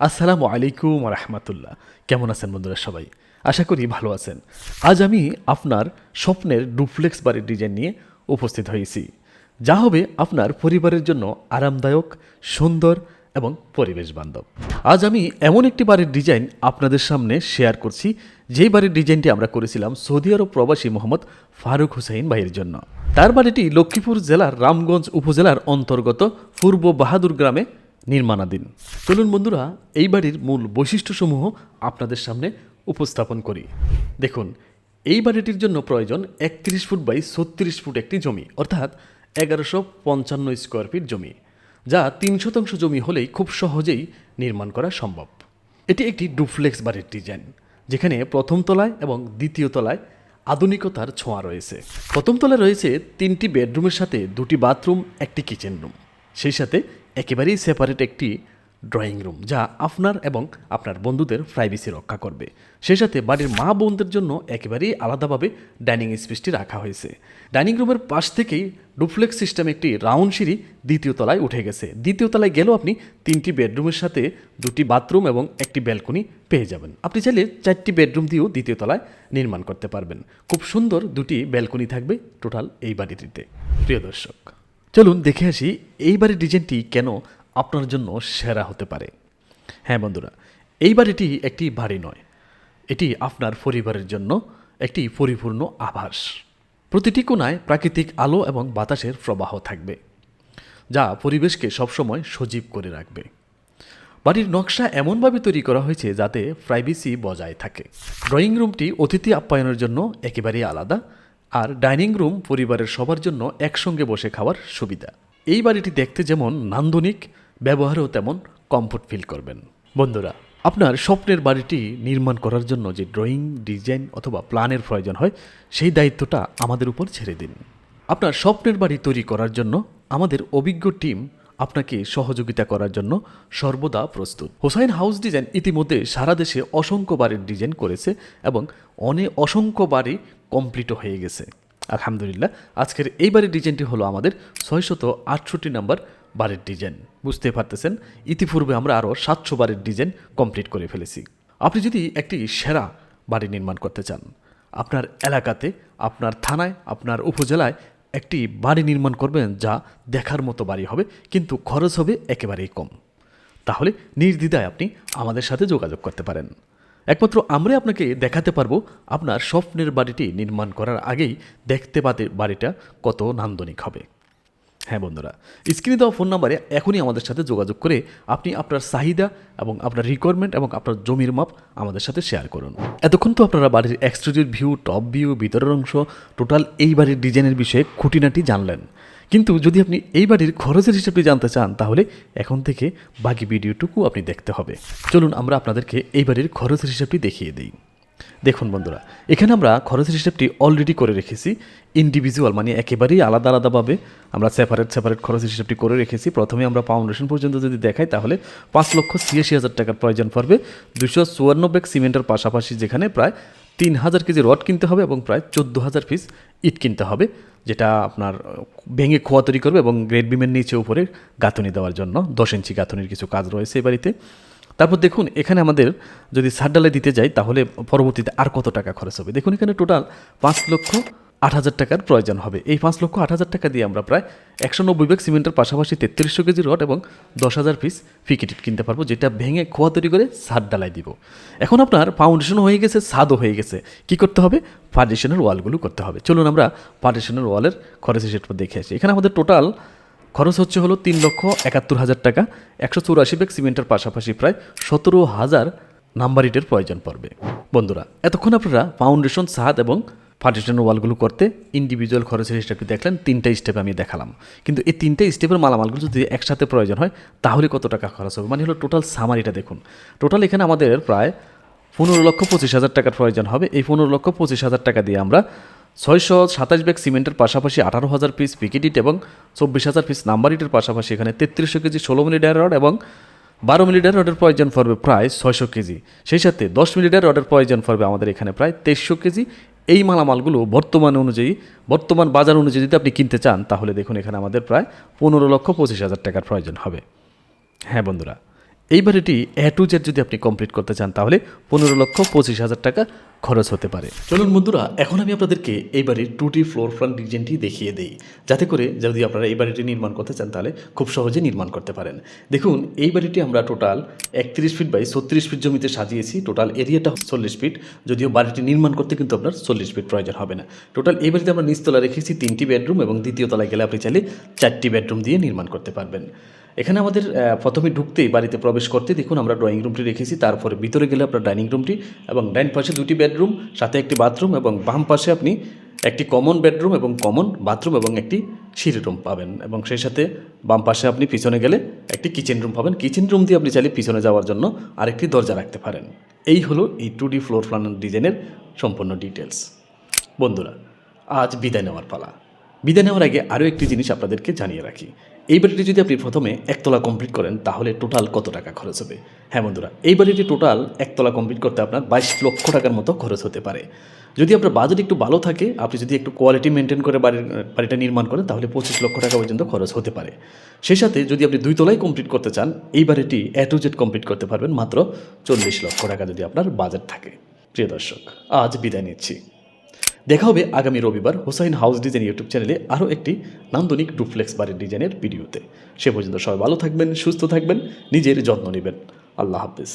আসসালামু আলাইকুম রহমতুল্লাহ। কেমন আছেন বন্ধুরা সবাই? আশা করি ভালো আছেন। আজ আমি আপনার স্বপ্নের ডুপ্লেক্স বাড়ির ডিজাইন নিয়ে উপস্থিত হয়েছি। যা হবে আপনার পরিবারের জন্য আরামদায়ক, সুন্দর এবং পরিবেশ বান্ধব আজ আমি এমন একটি বাড়ির ডিজাইন আপনাদের সামনে শেয়ার করছি, যেই বাড়ির ডিজাইনটি আমরা করেছিলাম সৌদি আরব প্রবাসী মোহাম্মদ ফারুক হুসাইন ভাইয়ের জন্য। তার বাড়িটি লক্ষ্মীপুর জেলার রামগঞ্জ উপজেলার অন্তর্গত পূর্ব বাহাদুর গ্রামে নির্মাণাধীন। চলুন বন্ধুরা, এই বাড়ির মূল বৈশিষ্ট্যসমূহ আপনাদের সামনে উপস্থাপন করি। দেখুন, এই বাড়িটির জন্য প্রয়োজন একত্রিশ ফুট বাই ছত্রিশ ফুট একটি জমি, অর্থাৎ এগারোশো পঞ্চান্ন স্কোয়ার ফিট জমি, যা তিন শতাংশ জমি হলেই খুব সহজেই নির্মাণ করা সম্ভব। এটি একটি ডুপ্লেক্স বাড়ির ডিজাইন, যেখানে প্রথম তলায় এবং দ্বিতীয় তলায় আধুনিকতার ছোঁয়া রয়েছে। প্রথম তলায় রয়েছে তিনটি বেডরুমের সাথে দুটি বাথরুম, একটি কিচেন রুম। সেই সাথে একেবারেই সেপারেট একটি ড্রয়িং রুম যা আপনার এবং আপনার বন্ধুদের প্রাইভেসি রক্ষা করবে। সেই সাথে বাড়ির মা বোনদের জন্য একেবারেই আলাদাভাবে ডাইনিং স্পেসটি রাখা হয়েছে। ডাইনিং রুমের পাশ থেকেই ডুপ্লেক্স সিস্টেম একটি রাউন্ড সিঁড়ি দ্বিতীয় তলায় উঠে গেছে। দ্বিতীয় তলায় গেলেও আপনি তিনটি বেডরুমের সাথে দুটি বাথরুম এবং একটি ব্যালকনি পেয়ে যাবেন। আপনি চাইলে চারটি বেডরুম দিয়েও দ্বিতীয় তলায় নির্মাণ করতে পারবেন। খুব সুন্দর দুটি ব্যালকনি থাকবে টোটাল এই বাড়িটিতে। প্রিয় দর্শক চলুন দেখে আসি এই বাড়ির ডিজাইনটি কেন আপনার জন্য সেরা হতে পারে। হ্যাঁ বন্ধুরা এই বাড়িটি একটি বাড়ি নয়, এটি আপনার পরিবারের জন্য একটি পরিপূর্ণ আভাস। প্রতিটি কোনায় প্রাকৃতিক আলো এবং বাতাসের প্রবাহ থাকবে, যা পরিবেশকে সবসময় সজীব করে রাখবে। বাড়ির নকশা এমনভাবে তৈরি করা হয়েছে যাতে প্রাইভেসি বজায় থাকে। ড্রয়িং রুমটি অতিথি আপ্যায়নের জন্য একেবারেই আলাদা আর ডাইনিং রুম পরিবারের সবার জন্য একসঙ্গে বসে খাওয়ার সুবিধা। এই বাড়িটি দেখতে যেমন নান্দনিক, ব্যবহারেও তেমন কমফোর্ট ফিল করবেন। বন্ধুরা, আপনার স্বপ্নের বাড়িটি নির্মাণ করার জন্য যে ড্রয়িং ডিজাইন অথবা প্ল্যানের প্রয়োজন হয়, সেই দায়িত্বটা আমাদের উপর ছেড়ে দিন। আপনার স্বপ্নের বাড়ি তৈরি করার জন্য আমাদের অভিজ্ঞ টিম আপনাকে সহযোগিতা করার জন্য সর্বদা প্রস্তুত। হোসাইন হাউস ডিজাইন ইতিমধ্যে সারা দেশে অসংখ্য বাড়ির ডিজাইন করেছে এবং অনেক অসংখ্য বাড়ি কমপ্লিটও হয়ে গেছে। আলহামদুলিল্লাহ, আজকের এই বাড়ির ডিজাইনটি হলো আমাদের ছয়শত আটষট্টি নাম্বার বাড়ির ডিজাইন। বুঝতে পারতেছেন? ইতিপূর্বে আমরা আরও সাতশো বাড়ির ডিজাইন কমপ্লিট করে ফেলেছি। আপনি যদি একটি সেরা বাড়ি নির্মাণ করতে চান, আপনার এলাকাতে, আপনার থানায়, আপনার উপজেলায় একটি বাড়ি নির্মাণ করবেন যা দেখার মতো বাড়ি হবে, কিন্তু খরচ হবে একেবারেই কম। তাহলে নির্দ্বিধায় আপনি আমাদের সাথে যোগাযোগ করতে পারেন। একমাত্র আমরাই আপনাকে দেখাতে পারব আপনার স্বপ্নের বাড়িটি নির্মাণ করার আগেই দেখতে পাতে বাড়িটা কত নান্দনিক হবে। হ্যাঁ বন্ধুরা। স্ক্রিনে দেওয়া ফোন নাম্বারে এখনই আমাদের সাথে যোগাযোগ করে আপনি আপনার চাহিদা এবং আপনার রিকোয়ারমেন্ট এবং আপনার জমির মাপ আমাদের সাথে শেয়ার করুন। এতক্ষণ তো আপনারা বাড়ির এক্সটেরিয়র ভিউ টপ ভিউ ভিতরের অংশ টোটাল এই বাড়ির ডিজাইনের বিষয়ে খুঁটিনাটি জানলেন। কিন্তু যদি আপনি এই বাড়ির খরচের হিসাবটি জানতে চান, তাহলে এখন থেকে বাকি ভিডিওটুকু আপনি দেখতে হবে। চলুন আমরা আপনাদেরকে এই বাড়ির খরচের হিসাবটি দেখিয়ে দিই। দেখুন বন্ধুরা, এখানে আমরা খরচের হিসেবটি অলরেডি করে রেখেছি। ইন্ডিভিজুয়াল মানে একেবারেই আলাদা আলাদাভাবে আমরা সেপারেট সেপারেট খরচের হিসেবটি করে রেখেছি। প্রথমে আমরা ফাউন্ডেশন পর্যন্ত যদি দেখাই, তাহলে পাঁচ লক্ষ ছিয়াশি হাজার টাকার প্রয়োজন পড়বে। দুশো চুয়ান্ন ব্যাগ সিমেন্টের পাশাপাশি যেখানে প্রায় তিন হাজার কেজি রড কিনতে হবে এবং প্রায় চোদ্দ হাজার পিস ইট কিনতে হবে, যেটা আপনার ভেঙে খোয়া তৈরি করবে এবং গ্রেড বিমের নিচে উপরে গাঁথনি দেওয়ার জন্য দশ ইঞ্চি গাঁথনির কিছু কাজ রয়েছে এই বাড়িতে। তারপর দেখুন, এখানে আমাদের যদি সারডালে দিতে যাই, তাহলে পরবর্তীতে আর কত টাকা খরচ হবে? দেখুন, এখানে টোটাল পাঁচ লক্ষ আট হাজার টাকার প্রয়োজন হবে। এই পাঁচ লক্ষ আট হাজার টাকা দিয়ে আমরা প্রায় একশো নব্বই ব্যাগ সিমেন্টের পাশাপাশি তেত্রিশশো কেজি রড এবং দশ হাজার পিস ফিকিটিট কিনতে পারব, যেটা ভেঙে খোয়া তৈরি করে ছাদ ডালাই দিব। এখন আপনার ফাউন্ডেশন হয়ে গেছে ছাদও হয়ে গেছে। কি করতে হবে? পার্টিশনের ওয়ালগুলো করতে হবে। চলুন আমরা পার্টিশনের ওয়ালের খরচ হিসেবে দেখে আসি। এখানে আমাদের টোটাল খরচ হচ্ছে হলো তিন লক্ষ একাত্তর হাজার টাকা, একশো চৌরাশি ব্যাগ সিমেন্টের পাশাপাশি প্রায় সতেরো হাজার নাম্বার ইটের প্রয়োজন পড়বে। বন্ধুরা, এতক্ষণ আপনারা ফাউন্ডেশন ছাদ এবং পার্টিশন ওয়ালগুলো করতে ইন্ডিভিজুয়াল খরচের স্টেপটি দেখলেন, তিনটা স্টেপ আমি দেখালাম। কিন্তু এই তিনটা স্টেপের মালামালগুলো যদি একসাথে প্রয়োজন হয়, তাহলে কত টাকা খরচ হবে? মানে হলো টোটাল সামারিটা দেখুন। টোটাল এখানে আমাদের প্রায় পনেরো লক্ষ পঁচিশ হাজার টাকার প্রয়োজন হবে। এই পনেরো লক্ষ পঁচিশ হাজার টাকা দিয়ে আমরা ছয়শো সাতাশ ব্যাগ সিমেন্টের পাশাপাশি আঠারো হাজার পিস পিকেটিট এবং চব্বিশ হাজার পিস নাম্বার ইটের পাশাপাশি এখানে তেত্রিশশো কেজি ষোলো মিলিটার রড এবং বারো মিলিটার রডের প্রয়োজন পড়বে প্রায় ছয়শো কেজি। সেই সাথে দশ মিলিটার রডের প্রয়োজন পড়বে আমাদের এখানে প্রায় তেইশশো কেজি। এই মালামালগুলো বর্তমান অনুযায়ী, বর্তমান বাজার অনুযায়ী যদি আপনি কিনতে চান, তাহলে দেখুন এখানে আমাদের প্রায় পনেরো লক্ষ পঁচিশ হাজার টাকার প্রয়োজন হবে। হ্যাঁ বন্ধুরা এই বাড়িটি এ টু জেড যদি আপনি কমপ্লিট করতে চান, তাহলে পনেরো লক্ষ পঁচিশ হাজার টাকা খরচ হতে পারে। চলুন বন্ধুরা, এখন আমি আপনাদেরকে এই বাড়ির টুটি ফ্লোর প্ল্যান ডিজাইনটি দেখিয়ে দিই। যাতে করে যদি আপনারা এই বাড়িটি নির্মাণ করতে চান, তাহলে খুব সহজে নির্মাণ করতে পারেন। দেখুন এই বাড়িটি আমরা টোটাল একত্রিশ ফিট বাই ছত্রিশ ফিট জমিতে সাজিয়েছি। টোটাল এরিয়াটা চল্লিশ ফিট যদিও বাড়িটি নির্মাণ করতে কিন্তু আপনার চল্লিশ ফিট প্রয়োজন হবে না। টোটাল এই বাড়িতে আমরা নিচতলা রেখেছি তিনটি বেডরুম এবং দ্বিতীয় তলায় গেলে আপনি চাইলে চারটি বেডরুম দিয়ে নির্মাণ করতে পারবেন। এখানে আমাদের প্রথমে ঢুকতেই বাড়িতে প্রবেশ করতে দেখুন আমরা ড্রয়িং রুমটি রেখেছি, তারপরে ভিতরে গেলে আপনার ডাইনিং রুমটি এবং ডাইন পাশে দুটি বেডরুম সাথে একটি বাথরুম এবং বাম পাশে আপনি একটি কমন বেডরুম এবং কমন বাথরুম এবং একটি সিঁড়ি রুম পাবেন এবং সেই সাথে বাম পাশে আপনি পিছনে গেলে একটি কিচেন রুম পাবেন। কিচেন রুম দিয়ে আপনি চাইলে পিছনে যাওয়ার জন্য আরেকটি দরজা রাখতে পারেন। এই হলো এই টু ডি ফ্লোর প্ল্যান ডিজাইনের সম্পূর্ণ ডিটেলস বন্ধুরা, আজ বিদায় নেওয়ার পালা। বিদায় নেওয়ার আগে আরও একটি জিনিস আপনাদেরকে জানিয়ে রাখি। এই বাড়িটি যদি আপনি প্রথমে একতলা কমপ্লিট করেন, তাহলে টোটাল কত টাকা খরচ হবে? হ্যাঁ বন্ধুরা, এই বাড়িটি টোটাল একতলা কমপ্লিট করতে আপনার বাইশ লক্ষ টাকার মতো খরচ হতে পারে। যদি আপনার বাজেট একটু ভালো থাকে, আপনি যদি একটু কোয়ালিটি মেনটেন করে বাড়ির, বাড়িটা নির্মাণ করেন, তাহলে পঁচিশ লক্ষ টাকা পর্যন্ত খরচ হতে পারে। সেই সাথে যদি আপনি দুই তলায় কমপ্লিট করতে চান, এই বাড়িটি এ টু জেড কমপ্লিট করতে পারবেন মাত্র চল্লিশ লক্ষ টাকা যদি আপনার বাজেট থাকে। প্রিয় দর্শক, আজ বিদায় নিচ্ছি। দেখা হবে আগামী রবিবার হোসাইন হাউস ডিজাইন ইউটিউব চ্যানেলে আরও একটি নান্দনিক ডুপ্লেক্স বাড়ির ডিজাইনের ভিডিওতে। সে পর্যন্ত সবাই ভালো থাকবেন, সুস্থ থাকবেন, নিজের যত্ন নেবেন। আল্লাহ হাফিজ।